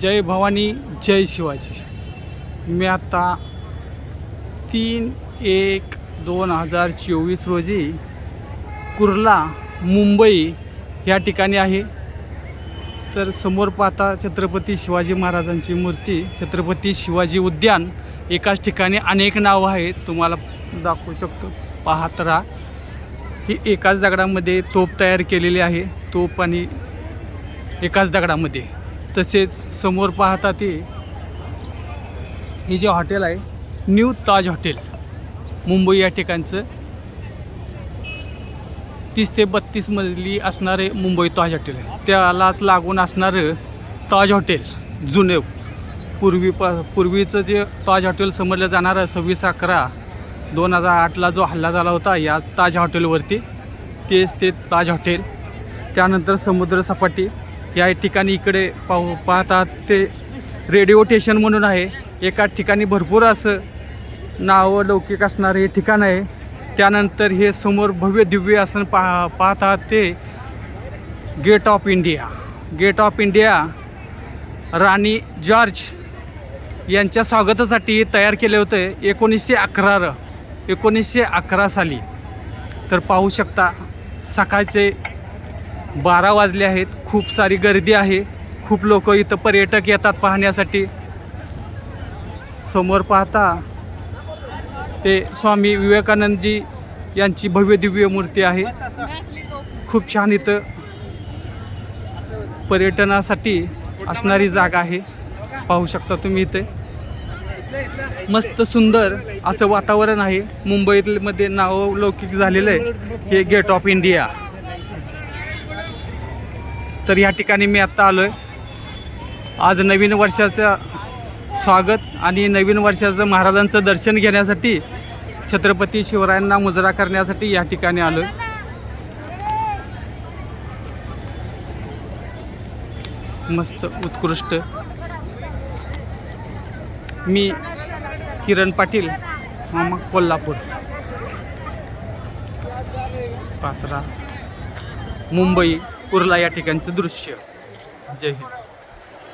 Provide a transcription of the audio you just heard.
जय भवानी जय शिवाजी. मी आत्ता तीन एक दोन हजार चोवीस रोजी कुर्ला मुंबई या ठिकाणी आहे. तर समोर पाहता छत्रपती शिवाजी महाराजांची मूर्ती छत्रपती शिवाजी उद्यान. एकाच ठिकाणी अनेक नावं आहेत तुम्हाला दाखवू शकतो. पाहत राहा. ही एकाच दगडामध्ये तोप तयार केलेली आहे. तोप आणि एकाच दगडामध्ये. तसेच समोर पाहता ते हे जे हॉटेल आहे न्यू ताज हॉटेल मुंबई या ठिकाणचं. तीस ते बत्तीस मजली असणारे मुंबई ताज हॉटेल आहे. त्यालाच लागून असणारं ताज हॉटेल जुने पूर्वी प पूर्वीचं जे ताज हॉटेल समजलं जाणारं सव्वीस अकरा दोन हजार आठला जो हल्ला झाला होता याच ताज हॉटेलवरती तेच ते ताज हॉटेल. त्यानंतर समुद्रसपाटी या ठिकाणी इकडे पाहू पाहतात ते रेडिओ स्टेशन म्हणून आहे. एका ठिकाणी भरपूर असं नावं लौकिक असणारं हे ठिकाण आहे. त्यानंतर हे समोर भव्य दिव्य असं पा पाहतात ते gate of India gate of India Rani George यांच्या स्वागतासाठी तयार केले होते एकोणीसशे अकरा एकोणीसशे अकरा साली. तर पाहू शकता सकाळचे बारा वाजले आहेत. खूप सारी गर्दी आहे. खूप लोक इथं पर्यटक येतात पाहण्यासाठी. समोर पाहता ते स्वामी विवेकानंदजी यांची भव्य दिव्य मूर्ती आहे. खूप छान इथं पर्यटनासाठी असणारी जागा आहे. पाहू शकता तुम्ही इथे. मस्त सुंदर असं वातावरण आहे. मुंबईमध्ये नावलौकिक झालेलं आहे. हे गेट ऑफ इंडिया. तर या ठिकाणी मी आत्ता आलो आहे आज नवीन वर्षाचं स्वागत आणि नवीन वर्षाचं महाराजांचं दर्शन घेण्यासाठी छत्रपती शिवरायांना मुजरा करण्यासाठी या ठिकाणी आलो आहे मस्त उत्कृष्ट. मी किरण पाटील मामा कोल्हापूर. पात्रा मुंबई. कुर्ला या ठिकाणचं दृश्य. जय हिंद.